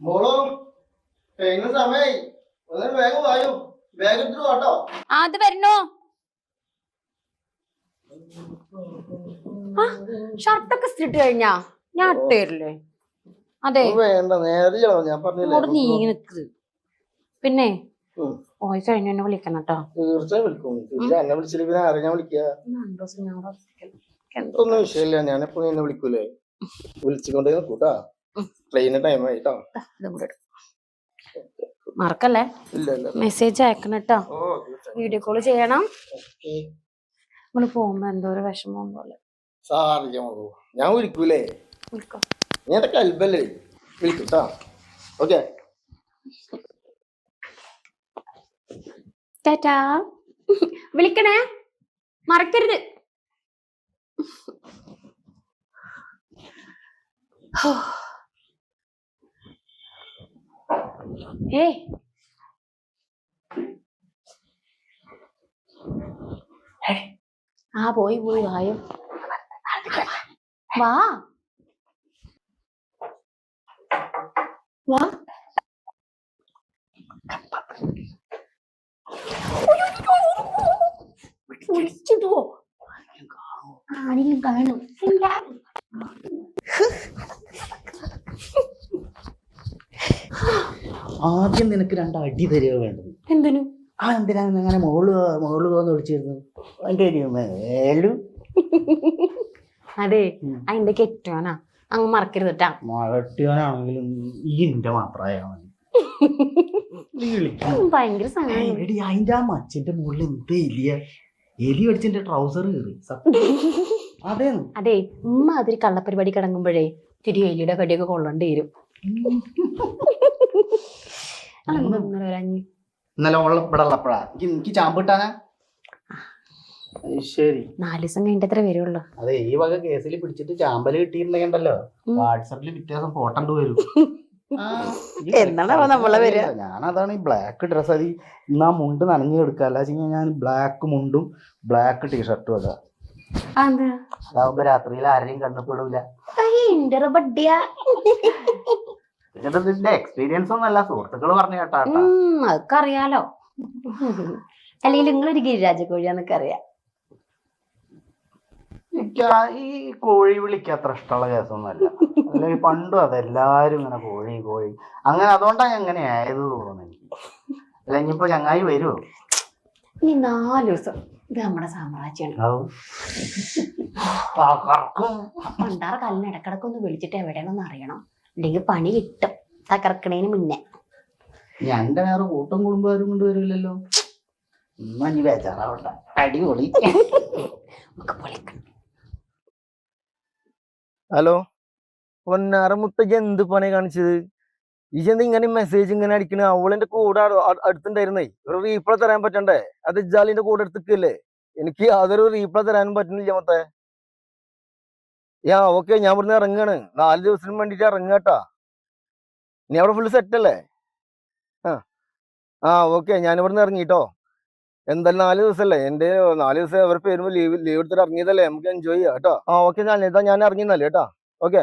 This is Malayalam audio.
മോളോ ട്രെയിനിന് സമയായി. ഒന്ന് വേഗം വായോ? വേഗം എടുത്തിട്ട് വാട്ടോ. ആ അത് വരണോ ഷർട്ടൊക്കെ ഇട്ട് കഴിഞ്ഞാ? ഞാൻ ഇട്ടേരില്ലേ അതെ. വേണ്ട നേരെയോ ഞാൻ പറഞ്ഞില്ലേ നീങ്ങി നിക്ക്. പിന്നെ. പോയി കഴിഞ്ഞ എന്നെ വിളിക്കണം കേട്ടോ തീർച്ചയായും വിളിക്കും. എന്നെ വിളിച്ചില്ല ആരെ ഞാൻ വിളിക്കുക. ഒന്നും വിഷയമില്ല ഞാൻ എന്നെ വിളിക്കൂലേ? വിളിച്ചുകൊണ്ടേ നിൽക്കൂട്ടാ. ട്രെയിന് ടൈം ആയിട്ടോ മറക്കല്ലേ? മെസ്സേജ് അയക്കണം കേട്ടോ വീഡിയോ കോൾ ചെയ്യണം. നമ്മൾ പോകുമ്പോ എന്തോ ഒരു വിഷമം പോലെ. ഞാൻ വിളിക്കൂലേ? വിളിക്കോ. ഞാൻ കൽബല്ലേ? വിളിക്കൂട്ടാ ഓക്കെ. ടാറ്റാ. വിളിക്കണേ. മറക്കരുത്. ഏ ആ പോയി പോയി വായോ. വാ. വാ. വിളിച്ചിട്ടോ ആരെങ്കിലും കാണും ആദ്യം നിനക്ക് രണ്ട് അടി തരിക വേണ്ടത്. എന്തിനു? ആ എന്തിനാണ് അങ്ങനെ മോൾ മോൾ പോന്ന് വിളിച്ചിരുന്നത് എന്റെ ഒരു മേലു. അതെ. അതിന്റെ കെട്ടുവാനാ അങ്ങ് മറക്കരുത് കേട്ടാ മഴട്ടിയോനാണെങ്കിലും ഈ എന്റെ മാത്രമായ ഭയങ്കര അതിന്റെ ആ മച്ചിന്റെ മുകളിൽ എന്ത് എലിയ? എലി അടിച്ചിന്റെ ട്രൗസർ കയറി അതെ. അതെ ഉമ്മ അതിരി കള്ളപ്പരിപാടി കിടങ്ങുമ്പോഴേ തിരി എലിയുടെ കടിയൊക്കെ കൊള്ളേണ്ടി വരും? ഇന്നലെ ഇവിടെ ഉള്ളപ്പോഴാ. എനിക്ക് എനിക്ക് ചാമ്പ് കിട്ടാനാ? ശരി. നാല് ദിവസം കഴിഞ്ഞിട്ട് എത്ര വരുള്ളൂ. അതെ ഈ വക കേസിൽ പിടിച്ചിട്ട് ചാമ്പൽ കിട്ടിയിട്ടുണ്ടെങ്കിണ്ടല്ലോ. ഉം. വാട്സപ്പിൽ വ്യത്യാസം ഫോട്ടോ വരും എന്നാണ് അവ നമ്മളെ വരിക? അതാണ് ഈ ബ്ലാക്ക് ഡ്രസ് അത് ഇന്നാ മുണ്ട് നനഞ്ഞു എടുക്കുക അല്ല ഞാൻ ബ്ലാക്ക് മുണ്ടും ബ്ലാക്ക് ടീഷർട്ടും ഇടുക അതാവുമ്പോ രാത്രിയിൽ ആരെയും കണ്ണപ്പെടൂല. എന്നിട്ട് ഇതിന്റെ എക്സ്പീരിയൻസ് ഒന്നല്ല സുഹൃത്തുക്കൾ പറഞ്ഞു കേട്ടാ അതൊക്കെ അറിയാലോ അല്ലെങ്കിൽ നിങ്ങളൊരു ഗിരിരാജ കോഴിയാന്നൊക്കെ അറിയാം. ഈ കോഴി വിളിക്കാത്ര ഇഷ്ടമുള്ള കേസൊന്നുമല്ല. അല്ലെങ്കിൽ പണ്ടും അതെല്ലാരും ഇങ്ങനെ കോഴി കോഴി. അങ്ങനെ അതുകൊണ്ടാണ് അങ്ങനെ ആയത് തോന്നുന്നു എനിക്ക്. അല്ല ഇനിയിപ്പോ ചങ്ങായി വരുമോ ഈ നാല് ദിവസം ഇത് നമ്മുടെ സാമ്രാജ്യമാണ് കറക്കും പണ്ടാറ കല്ലിന് ഇടക്കിടക്കൊന്ന് വിളിച്ചിട്ട് എവിടെയാണെന്ന് അറിയണം. അല്ലെങ്കിൽ പണി കിട്ടും. തകർക്കണേന് മുന്നേ. എന്റെ വേറെ കൂട്ടം കുടുംബാരും കൊണ്ട് വരില്ലല്ലോ. എന്നാ നീ ബേജാറാവണ്ട. അടിപൊളി. നമുക്ക് പൊളിക്കണം. ഹലോ. പൊന്നാറ മുത്തക്ക് എന്ത് പണി കാണിച്ചത്? ഇജെന്ത് ഇങ്ങനെ മെസ്സേജ് ഇങ്ങനെ അടിക്കണ അവളെന്റെ കൂടെ അടുത്തുണ്ടായിരുന്നേ. ഒരു റീപ്ലൈ തരാൻ പറ്റണ്ടേ? അത് ഇജാലിന്റെ കൂടെ എടുത്തിക്കല്ലേ എനിക്ക് യാതൊരു റീപ്ലൈ തരാനും പറ്റുന്നില്ല മൊത്തേ. യാ ഓക്കെ ഞാൻ ഇവിടുന്ന് ഇറങ്ങാണ്. നാല് ദിവസത്തിന് വേണ്ടിട്ട് ഇറങ്ങാട്ടാ. നീ അവിടെ ഫുള്ള് സെറ്റ് അല്ലേ? ആ. ആ ഓക്കെ ഞാൻ ഇവിടുന്ന് ഇറങ്ങിട്ടോ. എന്തായാലും നാല് ദിവസമല്ലേ എന്റെ നാല് ദിവസം അവരുടെ പേരുമ്പോ ലീവ് ലീവ് എടുത്തിട്ട് ഇറങ്ങിയതല്ലേ? നമുക്ക് എൻജോയ് ചെയ്യാം കേട്ടോ. ആ ഓക്കെ ഞാൻ ഇതാ ഞാൻ ഇറങ്ങിയെന്നല്ലേ കേട്ടോ. ഓക്കെ